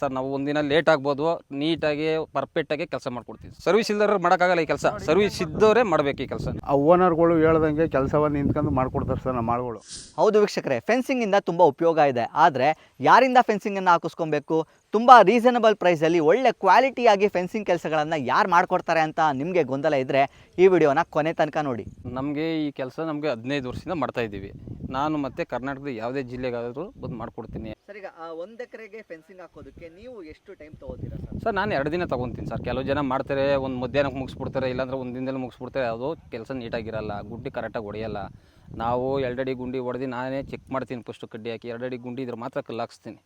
Sir ನಾವು ಒಂದಿನ late ಆಗ್ಬೋದು ನೀಟಾಗಿ ಪರ್ಫೆಕ್ಟಾಗಿ ಕೆಲಸ ಮಾಡ್ಕೊಡ್ತೀವಿ. ಸರ್ವಿಸ್ ಇಲ್ದಾರ ಮಾಡೋಕ್ಕಾಗಲ್ಲ ಈ ಕೆಲಸ. ಸರ್ವಿಸ್ ಇದ್ದವರೇ ಮಾಡಬೇಕು ಈ ಕೆಲಸ. ಆ ಓನರ್ಗಳು ಹೇಳ್ದಂಗೆ ಕೆಲಸವನ್ನು ನಿಂತ್ಕೊಂಡು ಮಾಡ್ಕೊಡ್ತಾರೆ ಸರ್ ನಮ್ಮ ಆಳುಗಳು. ಹೌದು ವೀಕ್ಷಕರೇ ಫೆನ್ಸಿಂಗಿಂದ ತುಂಬ ಉಪಯೋಗ ಇದೆ. ಆದರೆ ಯಾರಿಂದ ಫೆನ್ಸಿಂಗನ್ನು ಹಾಕಿಸ್ಕೊಬೇಕು? ತುಂಬ ರೀಸನಬಲ್ ಪ್ರೈಸಲ್ಲಿ ಒಳ್ಳೆ ಕ್ವಾಲಿಟಿಯಾಗಿ ಫೆನ್ಸಿಂಗ್ ಕೆಲಸಗಳನ್ನು ಯಾರು ಮಾಡ್ಕೊಡ್ತಾರೆ ಅಂತ ನಿಮಗೆ ಗೊಂದಲ ಇದ್ದರೆ ಈ ವಿಡಿಯೋನ ಕೊನೆ ತನಕ ನೋಡಿ. ನಮಗೆ ಈ ಕೆಲಸ ನಮಗೆ ಹದಿನೈದು ವರ್ಷದಿಂದ ಮಾಡ್ತಾ ಇದ್ದೀವಿ. ನಾನು ಮತ್ತೆ ಕರ್ನಾಟಕದ ಯಾವುದೇ ಜಿಲ್ಲೆಗಾದರೂ ಬಂದು ಮಾಡ್ಕೊಡ್ತೀನಿ. ಸರ್ ಈಗ ಒಂದು ಎಕರೆಗೆ ಫೆನ್ಸಿಂಗ್ ಹಾಕೋದಕ್ಕೆ ನೀವು ಎಷ್ಟು ಟೈಮ್ ತಗೋತೀರಾ ಸರ್? ಸರ್ ನಾನು ಎರಡು ದಿನ ತೊಗೊತೀನಿ ಸರ್. ಕೆಲವು ಜನ ಮಾಡ್ತಾರೆ ಒಂದು ಮಧ್ಯಾಹ್ನಕ್ಕೆ ಮುಗಿಸ್ಬಿಡ್ತಾರೆ ಇಲ್ಲಾಂದ್ರೆ ಒಂದು ದಿನದಲ್ಲಿ ಮುಗಿಸ್ಬಿಡ್ತಾರೆ. ಅದು ಕೆಲಸ ನೀಟಾಗಿರಲ್ಲ ಗುಡ್ಡಿ ಕರೆಕ್ಟಾಗಿ ಹೊಡೆಯಲ್ಲ. ನಾವು ಎರಡಡಿ ಗುಂಡಿ ಹೊಡೆದು ನಾನೇ ಚೆಕ್ ಮಾಡ್ತೀನಿ ಫಸ್ಟು ಕಡ್ಡಿ ಹಾಕಿ. ಎರಡಡಿ ಗುಂಡಿ ಇದ್ರೆ ಮಾತ್ರ ಕಲ್ಲು ಹಾಕ್ಸ್ತೀನಿ.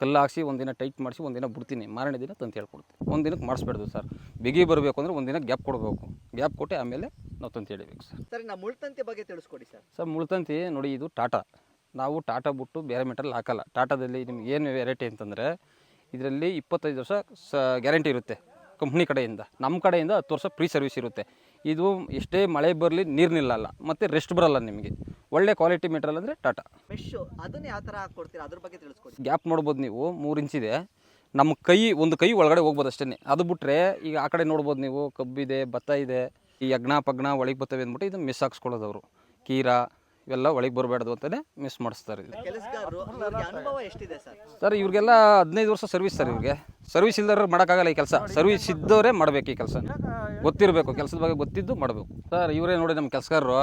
ಕಲ್ಲು ಹಾಕ್ಸಿ ಒಂದಿನ ಟೈಟ್ ಮಾಡಿಸಿ ಒಂದಿನ ಬಿಡ್ತೀನಿ. ಮಾರನೇ ದಿನ ತಂತ ಹೇಳ್ಕೊಡ್ತೀನಿ. ಒಂದು ದಿನಕ್ಕೆ ಮಾಡಿಸ್ಬೇಡ್ದು ಸರ್. ಬಿಗಿ ಬರಬೇಕು ಅಂದರೆ ಒಂದಿನ ಗ್ಯಾಪ್ ಕೊಡಬೇಕು. ಗ್ಯಾಪ್ ಕೊಟ್ಟು ಆಮೇಲೆ ನಾವು ತಂತಿ ಹೇಳ್ಬೇಕು ಸರ್. ಸರ್ ನಾ ಮುಳ್ತಂತಿ ಬಗ್ಗೆ ತಿಳಿಸ್ಕೊಡಿ ಸರ್. ಸರ್ ಮುಳ್ತಂತಿ ನೋಡಿ ಇದು ಟಾಟಾ. ನಾವು ಟಾಟಾ ಬಿಟ್ಟು ಬೇರೆ ಮೆಟಲ್ ಹಾಕಲ್ಲ. ಟಾಟಾದಲ್ಲಿ ನಿಮ್ಗೆ ಏನು ವೆರೈಟಿ ಅಂತಂದರೆ ಇದರಲ್ಲಿ ಇಪ್ಪತ್ತೈದು ವರ್ಷ ಸ ಗ್ಯಾರಂಟಿ ಇರುತ್ತೆ ಕಂಪ್ನಿ ಕಡೆಯಿಂದ. ನಮ್ಮ ಕಡೆಯಿಂದ ಹತ್ತು ವರ್ಷ ಫ್ರೀ ಸರ್ವಿಸ್ ಇರುತ್ತೆ. ಇದು ಎಷ್ಟೇ ಮಳೆ ಬರಲಿ ನೀರು ನಿಲ್ಲಲ್ಲ ಮತ್ತು ರೆಸ್ಟ್ ಬರಲ್ಲ ನಿಮಗೆ. ಒಳ್ಳೆ ಕ್ವಾಲಿಟಿ ಮೆಟೀರಿಯಲ್ ಅಂದರೆ ಟಾಟಾ. ಫಿಶ್ ಅದನ್ನ ಯಾವ ಥರ ಹಾಕ್ಕೊಡ್ತೀರಾ ಅದ್ರ ಬಗ್ಗೆ ತಿಳಿಸ್ಕೊಡಿ. ಗ್ಯಾಪ್ ನೋಡ್ಬೋದು ನೀವು ಮೂರು ಇಂಚಿದೆ ನಮ್ಮ ಕೈ ಒಂದು ಕೈ ಒಳಗಡೆ ಹೋಗ್ಬೋದು ಅಷ್ಟೇ ಅದು ಬಿಟ್ಟರೆ ಈಗ ಆ ಕಡೆ ನೋಡ್ಬೋದು ನೀವು ಕಬ್ಬಿದೆ ಭತ್ತ ಇದೆ. ಈ ಯಜ್ಞ ಪಗ್ನ ಒಳಗೆ ಬರ್ತವೆ ಅಂದ್ಬಿಟ್ಟು ಇದು ಮಿಸ್ ಹಾಕ್ಸ್ಕೊಳ್ಳೋದು ಅವರು ಕೀರಾ ಇವೆಲ್ಲ ಒಳಗೆ ಬರಬಾರ್ದು ಅಂತಲೇ ಮಿಸ್ ಮಾಡಿಸ್ತಾರೆ ಇದು ಕೆಲಸಗಾರರು ಇವ್ರಿಗೆ ಅನುಭವ ಎಷ್ಟಿದೆ ಸರ್? ಸರ್ ಇವ್ರಿಗೆಲ್ಲ ಹದಿನೈದು ವರ್ಷ ಸರ್ವಿಸ್ ಸರ್ ಇವ್ರಿಗೆ. ಸರ್ವಿಸ್ ಇಲ್ದಾರ ಮಾಡೋಕ್ಕಾಗಲ್ಲ ಈ ಕೆಲಸ. ಸರ್ವಿಸ್ ಇದ್ದವರೇ ಮಾಡಬೇಕು ಈ ಕೆಲಸ. ಗೊತ್ತಿರಬೇಕು ಕೆಲಸದ ಬಗ್ಗೆ ಗೊತ್ತಿದ್ದು ಮಾಡಬೇಕು. ಸರ್ ಇವರೇ ನೋಡಿ ನಮ್ಮ ಕೆಲಸಗಾರರು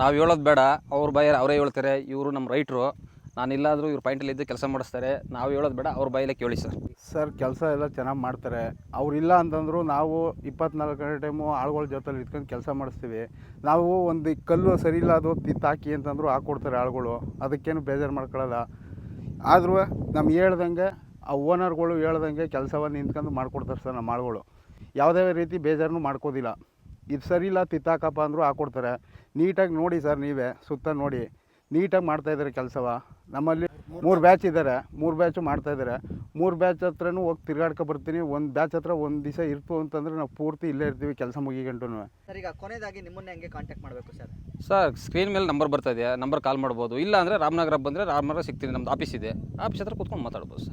ನಾವು ಹೇಳೋದು ಬೇಡ ಅವ್ರ ಬಾಯರ್ ಅವರೇ ಹೇಳ್ತಾರೆ ಇವರು ನಮ್ಮ ರೈಟ್ರು. ನಾನಿಲ್ಲಾದರೂ ಇವ್ರ ಪಾಯಿಂಟಲ್ಲಿ ಇದ್ದು ಕೆಲಸ ಮಾಡಿಸ್ತಾರೆ. ನಾವು ಹೇಳೋದು ಬೇಡ, ಅವ್ರ ಬಾಯಲ್ಲೇ ಕೇಳಿ ಸರ್. ಸರ್, ಕೆಲಸ ಎಲ್ಲ ಚೆನ್ನಾಗಿ ಮಾಡ್ತಾರೆ. ಅವ್ರಿಲ್ಲ ಅಂತಂದ್ರು ನಾವು ಇಪ್ಪತ್ನಾಲ್ಕು ಗಂಟೆ ಟೈಮು ಆಳುಗಳ ಜೊತೆಲಿ ಇಟ್ಕೊಂಡು ಕೆಲಸ ಮಾಡಿಸ್ತೀವಿ. ನಾವು ಒಂದು ಕಲ್ಲು ಸರಿ ಇಲ್ಲ ಅದು ತಿತ್ತಾಕಿ ಅಂತಂದ್ರು ಹಾಕ್ಕೊಡ್ತಾರೆ ಆಳುಗಳು. ಅದಕ್ಕೇನು ಬೇಜಾರು ಮಾಡ್ಕೊಳ್ಳಲ್ಲ ಆದರೂ ನಮ್ಗೆ ಹೇಳ್ದಂಗೆ, ಆ ಓನರ್ಗಳು ಹೇಳ್ದಂಗೆ ಕೆಲಸವನ್ನು ನಿಂತ್ಕೊಂಡು ಮಾಡ್ಕೊಡ್ತಾರೆ ಸರ್ ನಮ್ಮ ಆಳುಗಳು. ಯಾವುದೇ ರೀತಿ ಬೇಜಾರನ್ನು ಮಾಡ್ಕೋದಿಲ್ಲ. ಇದು ಸರಿ ಇಲ್ಲ, ತಿತ್ತಾಕಪ್ಪ ಅಂದರೂ ಹಾಕ್ಕೊಡ್ತಾರೆ ನೀಟಾಗಿ ನೋಡಿ ಸರ್ ನೀವೇ, ಸುತ್ತ ನೋಡಿ. ನೀಟಾಗಿ ಮಾಡ್ತಾಯಿದ್ದಾರೆ ಕೆಲಸವ. ನಮ್ಮಲ್ಲಿ ಮೂರು ಬ್ಯಾಚ್ ಇದ್ದಾರೆ ಮೂರು ಬ್ಯಾಚು ಮಾಡ್ತಾಯಿದ್ದಾರೆ ಮೂರು ಬ್ಯಾಚ್ ಹತ್ರನೂ ಹೋಗಿ ತಿರ್ಗಾಡ್ಕೊ ಬರ್ತೀನಿ. ಒಂದು ಬ್ಯಾಚ್ ಹತ್ರ ಒಂದು ದಿವಸ ಇರ್ತು ಅಂತಂದರೆ ನಾವು ಪೂರ್ತಿ ಇಲ್ಲೇ ಇರ್ತೀವಿ ಕೆಲಸ ಮುಗಿಗಂಟು ಸರ್ ಈಗ ಕೊನೆಯದಾಗಿ ನಿಮ್ಮನ್ನ ಹೆಂಗೆ ಕಾಂಟ್ಯಾಕ್ಟ್ ಮಾಡಬೇಕು ಸರ್? ಸರ್ ಸ್ಕ್ರೀನ್ ಮೇಲೆ ನಂಬರ್ ಬರ್ತಾ ಇದೆಯಾ? ನಂಬರ್ ಕಾಲ್ ಮಾಡ್ಬೋದು. ಇಲ್ಲ ಅಂದರೆ ರಾಮನಗರ ಬಂದರೆ ರಾಮನಗರ ಸಿಗ್ತೀನಿ. ನಮ್ದು ಆಫೀಸ್ ಇದೆ. ಆಫೀಸ್ ಹತ್ರ ಕೂತ್ಕೊಂಡು ಮಾತಾಡ್ಬೋದು ಸರ್.